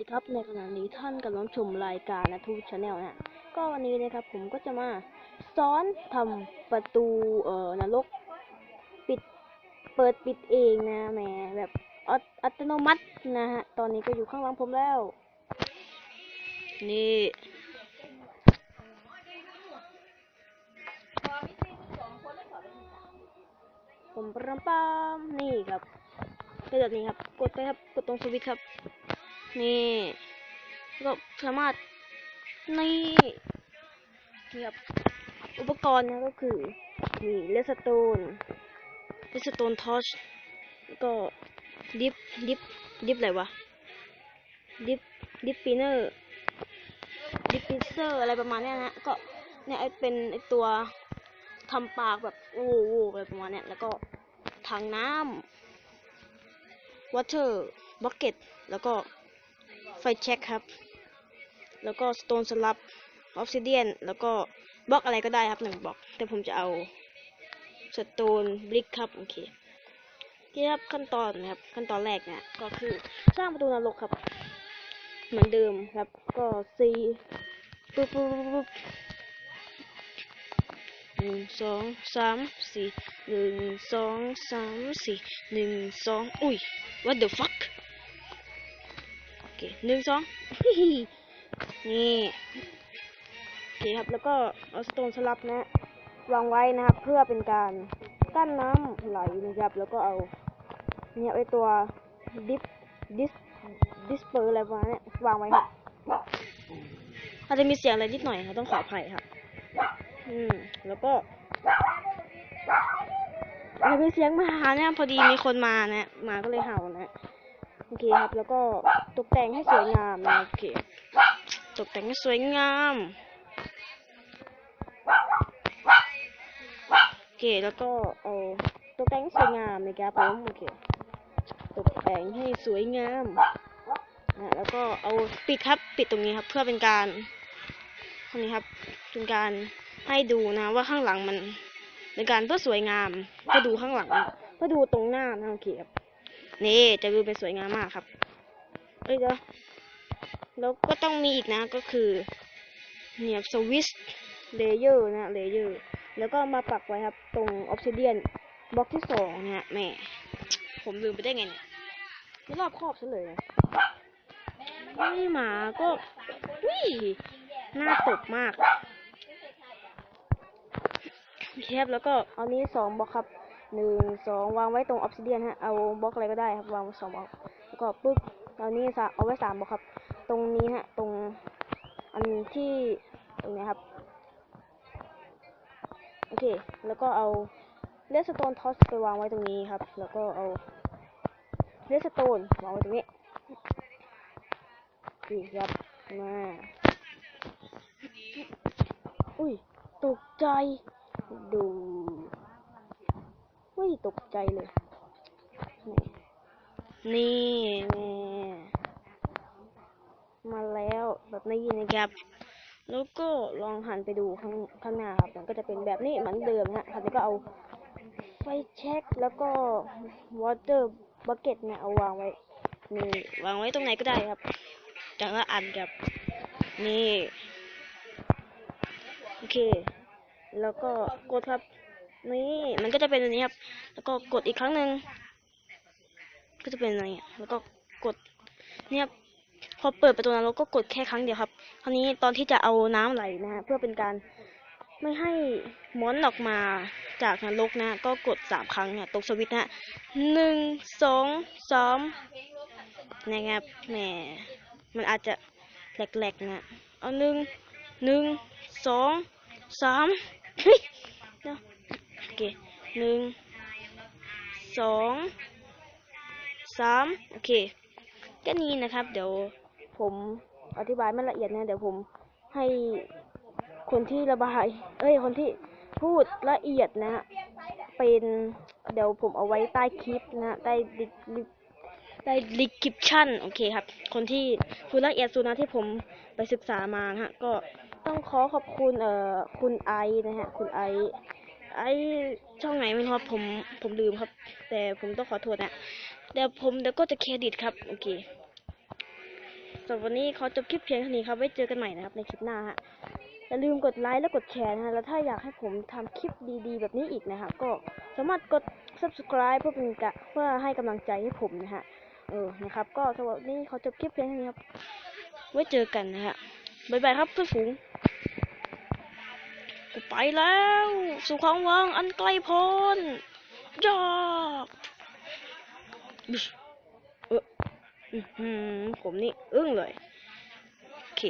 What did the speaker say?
ดีครับในขณะนี้ท่านกำลังชมรายการนะทูชาแนลนะฮะก็วันนี้นะครับผมก็จะมาสอนทำประตูเอ่อนรกปิดเปิดปิดเองนะแหมแบบอัตโนมัตินะฮะตอนนี้ก็อยู่ข้างหลังผมแล้ว นี่ผมปรำปามนี่ครับเป็นแบบนี้ครับ กดไปครับ กดตรงสวิตช์ครับ นี่ก็สามารถนี่นี่ครับอุปกรณ์นะก็คือนี่เลสโตนเลสโตนทอชแล้วก็ดิฟดิฟดิฟอะไรวะดิฟดิฟฟิเนอร์ดิฟฟิเซอร์อะไรประมาณนี้นะก็เนี่ยไอเป็นไอตัวทำปากแบบโอ้โหอะไรประมาณนี้แล้วก็ถังน้ำ water bucket แล้วก็ ไฟแช็คครับ แล้วก็ stone slab obsidian แล้วก็บล็อกอะไรก็ได้ครับหนึ่งบล็อก แต่ผมจะเอา stone brick ครับโอเคที่ครับขั้นตอนนะครับ ขั้นตอนแรกเนี่ยก็คือสร้างประตูนรกครับ เหมือนเดิมครับ ก็สี่ปุ๊บปุ๊บปุ๊บหนึ่งสองสามสี่หนึ่งสองสามสี่หนึ่งสองอุ้ย what the fuck เคหนึ่งสองนี่โอเคครับแล้วก็เอาสโตนสลับนะวางไว้นะครับ เพื่อเป็นการกั้นน้ำไหลนะครับ แล้วก็เอาเนี่ยไอตัวดิฟดิสดิสเปอร์อะไรประมาณนี้วางไว้ครับอาจจะมีเสียงอะไรนิดหน่อยครับต้องขออภัยครับอืมแล้วก็อาจจะมีเสียงหมาเนี่ยพอดีมีคนมานะหมาก็เลยเห่านะ โอเคครับ แล้วก็ตกแต่งให้สวยงามนะโอเค ตกแต่งให้สวยงาม โอเค แล้วก็เอาตกแต่งให้สวยงามนะครับผมโอเค ตกแต่งให้สวยงามนะแล้วก็เอาปิดครับ ปิดตรงนี้ครับ เพื่อเป็นการตรงนี้ครับ เป็นการให้ดูนะว่าข้างหลังมันเป็นการเพื่อสวยงามเพื่อดูข้างหลังเพื่อดูตรงหน้านะโอเคครับ นี่จะดูเป็นสวยงามมากครับ เอ้ยเดี๋ยวแล้วก็ต้องมีอีกนะก็คือ เนี่ยสวิตช์เลเยอร์นะเลเยอร์แล้วก็มาปักไว้ครับ ตรงออ s ซิเดียนบล็อกที่สองเนี่ยแม่ผมลืมไปได้ไงเนี่ยไม่รอบครอบซะเลยนะนี่หมาก็วิ่น่าตบมากโอเคบแล้วก็เอานี้สองบล็อกครับ หนึ่งสองวางไว้ตรงออ s ซิเดียนฮะเอาบล็อกอะไรก็ได้ครับวางไว้สองบล็อกแล้วก็ปุ๊บเอานี้สะเอาไว้สามบล็อกครับ ตรงนี้ฮะตรงอันที่ตรงนี้ครับโอเค แล้วก็เอาเลสโตนทอสไปวางไว้ตรงนี้ครับ แล้วก็เอาเลสโตนวางไว้ตรงนี้นี่ครับมาอุ้ยตกใจดูอุ้ย ตกใจเลย นี่นี่มาแล้วแบบนี้นะครับ แล้วก็ลองหันไปดูข้างข้างหน้าครับมันก็จะเป็นแบบนี้เหมือนเดิมนะครับแล้วก็เอาไฟแช็กแล้วก็วอเตอร์บักเก็ตเนี่ยเอาวางไว้นี่วางไว้ตรงไหนก็ได้ครับจากละอันครับนี่ โอเค แล้วก็กดครับ นี่มันก็จะเป็นแบบนี้ครับ แล้วก็กดอีกครั้งหนึ่งก็จะเป็นอะไรเงี้แล้วก็กดเนี่ยพอเปิดประตูนรกก็กดแค่ครั้งเดียวครับคราวนี้ตอนที่จะเอาน้ำไหลนะฮะเพื่อเป็นการไม่ให้มอนออกมาจากนรกนะ ก็กดสามครั้งเนี่ยตรงสวิตช์นะฮะหนึ่งสองสามนะครับแหมมันอาจจะแหลกๆนะเอาหนึ่งหนึ่งสองสามเฮ้ย อเคหนึ่งสองสามโอเคแค่นี้นะครับ เดี๋ยวผมอธิบายไม่ละเอียดนะ เดี๋ยวผมให้คนที่ระบาย เอ้ย คนที่พูดละเอียดนะ เป็นเดี๋ยวผมเอาไว้ใต้คลิปนะ ใต้ดิดิใต้ดิคริปชั่นโอเคครับ คนที่พูดละเอียดสุดนะที่ผมไปศึกษามาฮะ ก็ต้องขอขอบคุณเอ่อคุณไอนะฮะ คุณไอ ไอช่องไหนไม่รู้ครับผมผมลืมครับ แต่ผมต้องขอโทษนะเดี๋ยวผมเดี๋ยวก็จะเครดิตครับโอเคสำหรับวันนี้ขอจบคลิปเพียงเท่านี้ครับไว้เจอกันใหม่นะครับในคลิปหน้าฮะอย่าลืมกดไลค์และกดแชร์นะฮะแล้วถ้าอยากให้ผมทำคลิปดีๆ แบบนี้อีกนะครับก็สามารถกด subscribe เพื่อเป็นกะเพื่อให้กำลังใจให้ผมนะฮะเออนะครับ ก็สำหรับวันนี้ขอจบคลิปเพียงเท่านี้ครับไว้เจอกันนะฮะบ๊ายบายครับเพื่อนฝูง ไปแล้ว สู่ความหวังอันไกลโพ้นยากบิชเอออื้อหือผมนี่อึ้งเลย โอเค